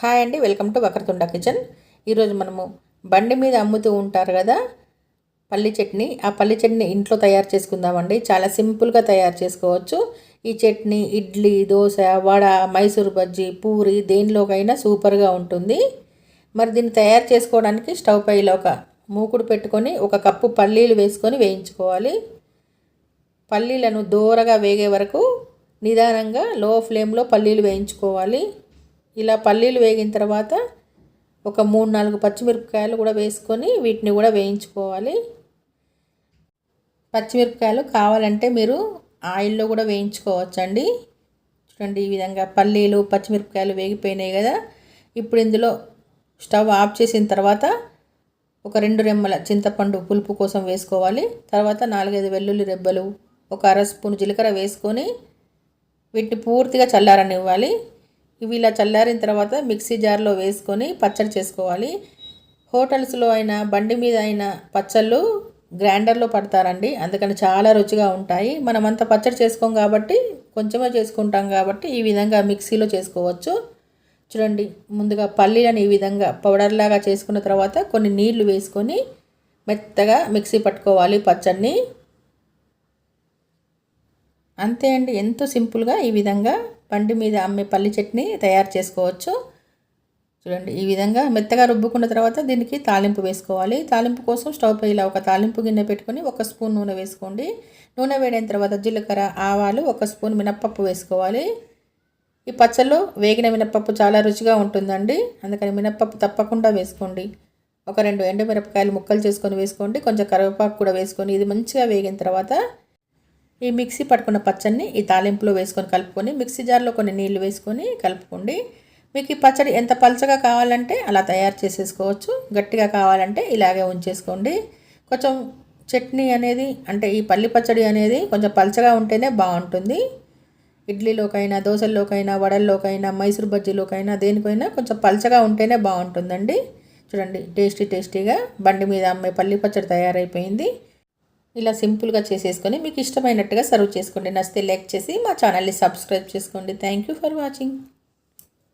Hi అండి welcome to Vakratunda kitchen. ఈరోజు మనము బండి మీద అమ్ముతూ ఉంటారు కదా పల్లి చట్నీ. ఆ పల్లి చట్నీ ఇంట్లో తయారు చేసుకుందామండి. చాలా సింపుల్గా తయారు చేసుకోవచ్చు. ఈ చట్నీ ఇడ్లీ దోశ వడ మైసూర్ బజ్జీ పూరి దేనిలోకైనా సూపర్గా ఉంటుంది. మరి దీన్ని తయారు చేసుకోవడానికి స్టవ్ పైలో ఒక మూకుడు పెట్టుకొని ఒక కప్పు పల్లీలు వేసుకొని వేయించుకోవాలి. పల్లీలను దూరగా వేగే వరకు నిదానంగా లో ఫ్లేమ్లో పల్లీలు వేయించుకోవాలి. ఇలా పల్లీలు వేగిన తర్వాత ఒక మూడు నాలుగు పచ్చిమిరపకాయలు కూడా వేసుకొని వీటిని కూడా వేయించుకోవాలి. పచ్చిమిరపకాయలు కావాలంటే మీరు ఆయిల్లో కూడా వేయించుకోవచ్చండి. చూడండి ఈ విధంగా పల్లీలు పచ్చిమిరపకాయలు వేగిపోయినాయి కదా. ఇప్పుడు ఇందులో స్టవ్ ఆఫ్ చేసిన తర్వాత ఒక రెండు రెమ్మల చింతపండు పులుపు కోసం వేసుకోవాలి. తర్వాత నాలుగైదు వెల్లుల్లి రెబ్బలు ఒక అర స్పూన్ జీలకర్ర వేసుకొని వీటిని పూర్తిగా చల్లారనివ్వాలి. ఇవి ఇలా చల్లారిన తర్వాత మిక్సీ జార్లో వేసుకొని పచ్చడి చేసుకోవాలి. హోటల్స్లో అయినా బండి మీద అయినా పచ్చళ్ళు గ్రైండర్లో పడతారండి. అందుకని చాలా రుచిగా ఉంటాయి. మనం అంత పచ్చడి చేసుకోం కాబట్టి కొంచెమే చేసుకుంటాం కాబట్టి ఈ విధంగా మిక్సీలో చేసుకోవచ్చు. చూడండి ముందుగా పల్లీలను ఈ విధంగా పౌడర్ లాగా చేసుకున్న తర్వాత కొన్ని నీళ్ళు వేసుకొని మెత్తగా మిక్సీ పట్టుకోవాలి పచ్చడిని. అంతే అండి. ఎంతో సింపుల్గా ఈ విధంగా బండి మీద అమ్మే పల్లి చట్నీ తయారు చేసుకోవచ్చు. చూడండి ఈ విధంగా మెత్తగా రుబ్బుకున్న తర్వాత దీనికి తాలింపు వేసుకోవాలి. తాలింపు కోసం స్టవ్ పై ఇలా ఒక తాలింపు గిన్నె పెట్టుకొని ఒక స్పూన్ నూనె వేసుకోండి. నూనె వేడైన తర్వాత జీలకర్ర ఆవాలు ఒక స్పూన్ మినప్పప్పు వేసుకోవాలి. ఈ పచ్చళ్ళు వేగిన మినప్పప్పు చాలా రుచిగా ఉంటుందండి. అందుకని మినప్పప్పు తప్పకుండా వేసుకోండి. ఒక రెండు ఎండుమిరపకాయలు ముక్కలు చేసుకొని వేసుకోండి. కొంచెం కరివేపాకు కూడా వేసుకొని ఇది మంచిగా వేగిన తర్వాత ఈ మిక్సీ పట్టుకున్న పచ్చడిని ఈ తాలింపులో వేసుకొని కలుపుకొని మిక్సీ జార్లో కొన్ని నీళ్ళు వేసుకొని కలుపుకోండి. మీకు ఈ పచ్చడి ఎంత పలచగా కావాలంటే అలా తయారు చేసేసుకోవచ్చు. గట్టిగా కావాలంటే ఇలాగే ఉంచేసుకోండి. కొంచెం చట్నీ అనేది అంటే ఈ పల్లి పచ్చడి అనేది కొంచెం పలచగా ఉంటేనే బాగుంటుంది. ఇడ్లీలోకైనా దోశల్లోకైనా వడల్లోకైనా మైసూర్ బజ్జీలోకైనా దేనికైనా కొంచెం పలచగా ఉంటేనే బాగుంటుందండి. చూడండి టేస్టీ టేస్టీగా బండి మీద అమ్మే పల్లి పచ్చడి తయారైపోయింది. ఇలా సింపుల్గా చేసేసుకొని మీకు ఇష్టమైనట్టుగా సర్వ్ చేసుకోండి. నచ్చితే లైక్ చేసి మా ఛానల్ని సబ్స్క్రైబ్ చేసుకోండి. Thank you for watching